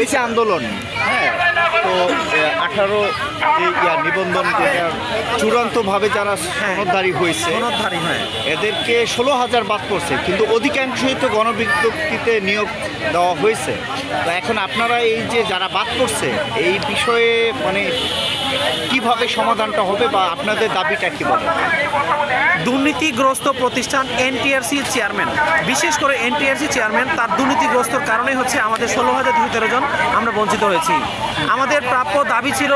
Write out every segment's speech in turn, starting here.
এই যে আন্দোলন হ্যাঁ তো আঠারো যে ইয়া নিবন্ধন চূড়ান্তভাবে যারা সনদধারী হয়েছে সনদধারী হ্যাঁ। এদেরকে ষোলো হাজার বাদ পড়ছে কিন্তু অধিকাংশই তো গণবিজ্ঞপ্তিতে নিয়োগ দেওয়া হয়েছে। তো এখন আপনারা এই যে যারা বাদ পড়ছে এই বিষয়ে মানে কীভাবে সমাধানটা হবে বা আপনাদের দাবিটা কি বলেন? দুর্নীতিগ্রস্ত প্রতিষ্ঠান এনটিআরসি চেয়ারম্যান। বিশেষ করে এনটিআরসি চেয়ারম্যান, তার দুর্নীতিগ্রস্তর কারণে হচ্ছে আমাদের ষোলো হাজার দুশো তেরো জন আমরা বঞ্চিত হয়েছি। আমাদের প্রাপ্য দাবি ছিল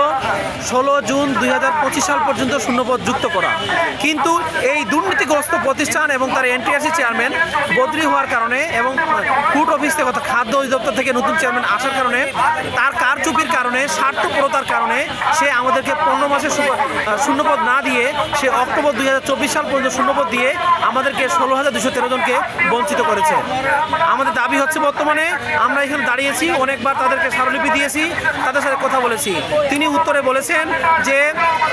ষোলো জুন দুই হাজার পঁচিশ সাল পর্যন্ত শূন্যপদ যুক্ত করা। কিন্তু এই দুর্নীতিগ্রস্ত প্রতিষ্ঠান এবং তার এনটিআরসি চেয়ারম্যান বদলি হওয়ার কারণে এবং ফুড অর্থাৎ খাদ্য অধিদপ্তর থেকে নতুন চেয়ারম্যান আসার কারণে, তার কারচুপির কারণে, স্বার্থপরতার কারণে সে আমাদেরকে পনেরো মাসে শূন্যপদ না দিয়ে, সে অক্টোবর দুই হাজার চব্বিশ সাল পর্যন্ত শূন্যপদ দিয়ে আমাদেরকে ষোলো হাজার দুশো তেরো জনকে বঞ্চিত করেছে। আমাদের দাবি হচ্ছে, বর্তমানে আমরা এখানে দাঁড়িয়েছি, অনেকবার তাদেরকে স্মারলিপি দিয়েছি, তাদের সাথে কথা বলেছি। তিনি উত্তরে বলেছেন যে,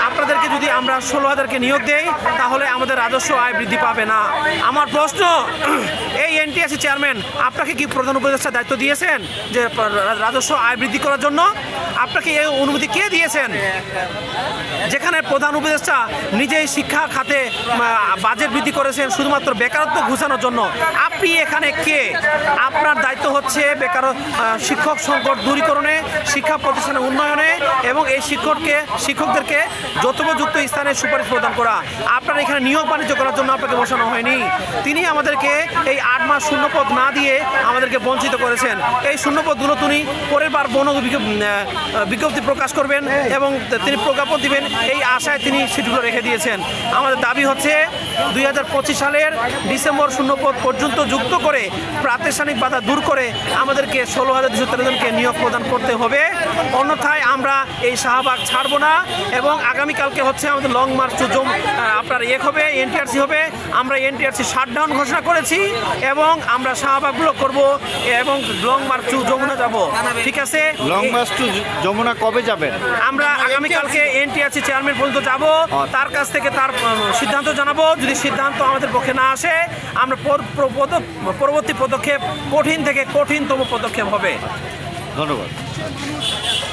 আপনাদেরকে যদি আমরা ষোলো হাজারকে নিয়োগ দেই, তাহলে আমাদের রাজস্ব আয় বৃদ্ধি পাবে না। আমার প্রশ্ন, এই এনটিএসসি চেয়ারম্যান, আপনাকে কি প্রধান উপদেষ্টা দায়িত্ব দিয়েছেন যে রাজস্ব আয় বৃদ্ধি করার জন্য। আপনাকে এই অনুমতি কে দিয়েছেন? যেখানে প্রধান উপদেষ্টা নিজেই শিক্ষা খাতে বাজেট বৃদ্ধি করেছেন শুধুমাত্র বেকারত্ব ঘুষানোর জন্য। আপনি এখানে কে? আপনার দায়িত্ব হচ্ছে বেকার শিক্ষক সংকট দূরীকরণে, শিক্ষা প্রতিষ্ঠানের উন্নয়নে এবং এই শিক্ষককে, শিক্ষকদেরকে যথোপযুক্ত স্থানে সুপারিশ প্রদান করা। আপনার এখানে নিয়োগ বাণিজ্য করার জন্য আপনাকে বসানো হয়নি। তিনি আমাদেরকে এই আট মাস শূন্যপদ না দিয়ে আমাদেরকে বঞ্চিত করেছেন। এই শূন্যপদগুলো তিনি পরের বার বন বিজ্ঞপ- বিজ্ঞপ্তি প্রকাশ করবেন এবং তিনি প্রজ্ঞাপন দিবেন। এই আশায় তিনি সিটগুলো রেখে দিয়েছেন। আমাদের দাবি হচ্ছে দুই হাজার পঁচিশ সালের ডিসেম্বর শূন্যপদ পর্যন্ত যুক্ত করে প্রাতিষ্ঠানিক বাধা দূর করে আমাদেরকে ষোলো হাজার দুশো তেরো জনকে নিয়োগ প্রদান করতে হবে। অন্যথায় আমরা এই শাহবাগ ছাড়বো না এবং আগামীকালকে হচ্ছে আমাদের লং মার্চ জম আপনার এক হবে, এনটিআরসি হবে। আমরা এনটিআরসি শাটডাউন ঘোষণা করেছি এবং আমরা শাহবাগগুলো করব। এবং লং মার্চ টু যমুনা যাব। ঠিক আছে? লং মার্চ টু যমুনা কবে যাবেন? আমরা আগামীকালকে এনটিআরসি চেয়ারম্যান পর্যন্ত যাব। তার কাছ থেকে তার সিদ্ধান্ত জানাব। যদি সিদ্ধান্ত আমাদের পক্ষে না আসে আমরা পরবর্তী পদক্ষেপ কঠিন থেকে কঠিনতম পদক্ষেপ হবে। ধন্যবাদ।